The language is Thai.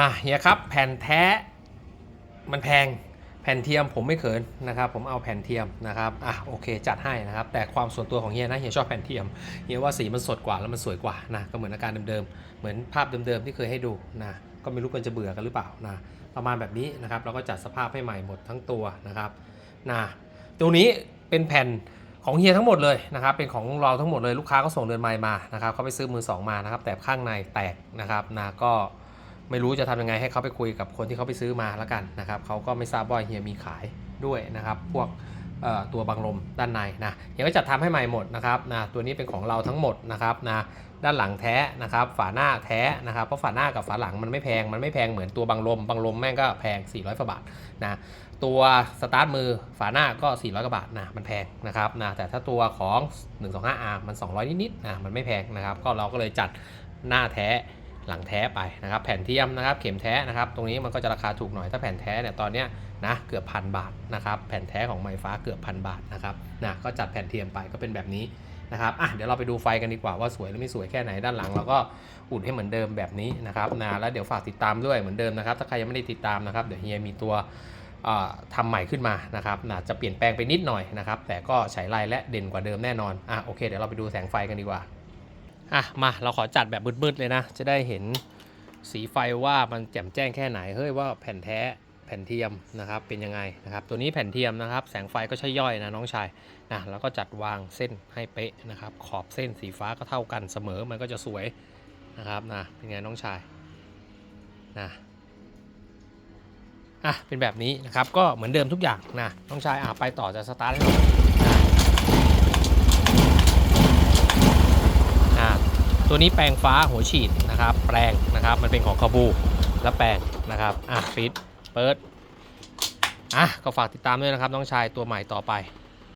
อะเฮียครับแผ่นแท้มันแพงแผ่นเทียมผมไม่เขินนะครับ ผมเอาแผ่นเทียมนะครับอะโอเค จัดให้นะครับ แต่ความส่วนตัวของเฮียนะเฮียชอบแผ่นเทียมเฮียว่าสีมันสดกว่าแล้วมันสวยกว่านะก็เหมือนอาการเดิมๆเหมือนภาพเดิมๆที่เคยให้ดูนะก็ไม่รู้กันจะเบื่อกันหรือเปล่านะประมาณแบบนี้นะครับเราก็จัดสภาพให้ใหม่หมดทั้งตัวนะครับนะตัวนี้เป็นแผ่นของเฮียทั้งหมดเลยนะครับเป็นของเราทั้งหมดเลยลูกค้าก็ส่งเดินไมล์มานะครับเขาไปซื้อมือสองมานะครับแต่ข้างในแตกนะครับนะก็ ไม่รู้จะทำยังไงให้เขาไปคุยกับคนที่เขาไปซื้อมาแล้วกันนะครับเขาก็ไม่ทราบว่าเฮียมีขายด้วยนะครับ พวกตัวบังลมด้านในนะเฮียก็จัดทำให้ใหม่หมดนะครับนะตัวนี้เป็นของเราทั้งหมดนะครับนะด้านหลังแท้นะครับฝาหน้าแท้นะครับเพราะฝาหน้ากับฝาหลังมันไม่แพงมันไม่แพงเหมือนตัวบังลมบังลมแม่งก็แพง 400กว่าบาทนะตัวสตาร์ทมือฝาหน้าก็ 400กว่าบาทนะมันแพงนะครับนะแต่ถ้าตัวของ 125R มัน 200 นิดๆนะมันไม่แพงนะครับก็เราก็เลยจัดหน้าแท้ หลังแท้ไปนะครับ แผ่นเทียมนะครับ เข็มแท้นะครับ ตรงนี้มันก็จะราคาถูกหน่อยถ้าแผ่นแท้เนี่ยตอนเนี้ยนะเกือบพันบาทนะครับ แผ่นแท้ของไม้ฟ้าเกือบพันบาทนะครับนะก็จัดแผ่นเทียมไปก็เป็นแบบนี้นะครับอะเดี๋ยวเราไปดูไฟกันดีกว่าว่าสวยหรือไม่สวยแค่ไหนด้านหลังเราก็อุ่นให้เหมือนเดิมแบบนี้นะครับนะแล้วเดี๋ยวฝากติดตามด้วยเหมือนเดิมนะครับ ถ้าใครยังไม่ได้ติดตามนะครับเดี๋ยวเฮียมีตัวเอ่อทำใหม่ขึ้นมานะครับนะจะเปลี่ยนแปลงไปนิดหน่อยนะครับ แต่ก็ใช้ไล่และเด่นกว่าเดิมแน่นอนอะโอเคเดี๋ยวเราไปดูแสงไฟกันดีกว่า อะมาเราขอจัดแบบมืดๆเลยนะ จะได้เห็นสีไฟว่ามันแจ่มแจ้งแค่ไหนเฮ้ยว่าแผ่นแท้แผ่นเทียมนะครับเป็นยังไงนะครับ ตัวนี้แผ่นเทียมนะครับ แสงไฟก็ใช่ย่อยนะน้องชายนะแล้วก็จัดวางเส้นให้เป๊ะนะครับ ขอบเส้นสีฟ้าก็เท่ากันเสมอมันก็จะสวยนะครับนะเป็นไงน้องชายนะอะเป็นแบบนี้นะครับก็เหมือนเดิมทุกอย่างนะน้องชายอะไปต่อจะสตาร์ทให้หน่อยนะ อ่า ตัวนี้แปลงฟ้าหัวฉีดนะครับ แปลงนะครับมันเป็นของคาบูและแปลงนะครับอะปิดเปิดอะก็ฝากติดตามด้วยนะครับน้องชายตัวใหม่ต่อไป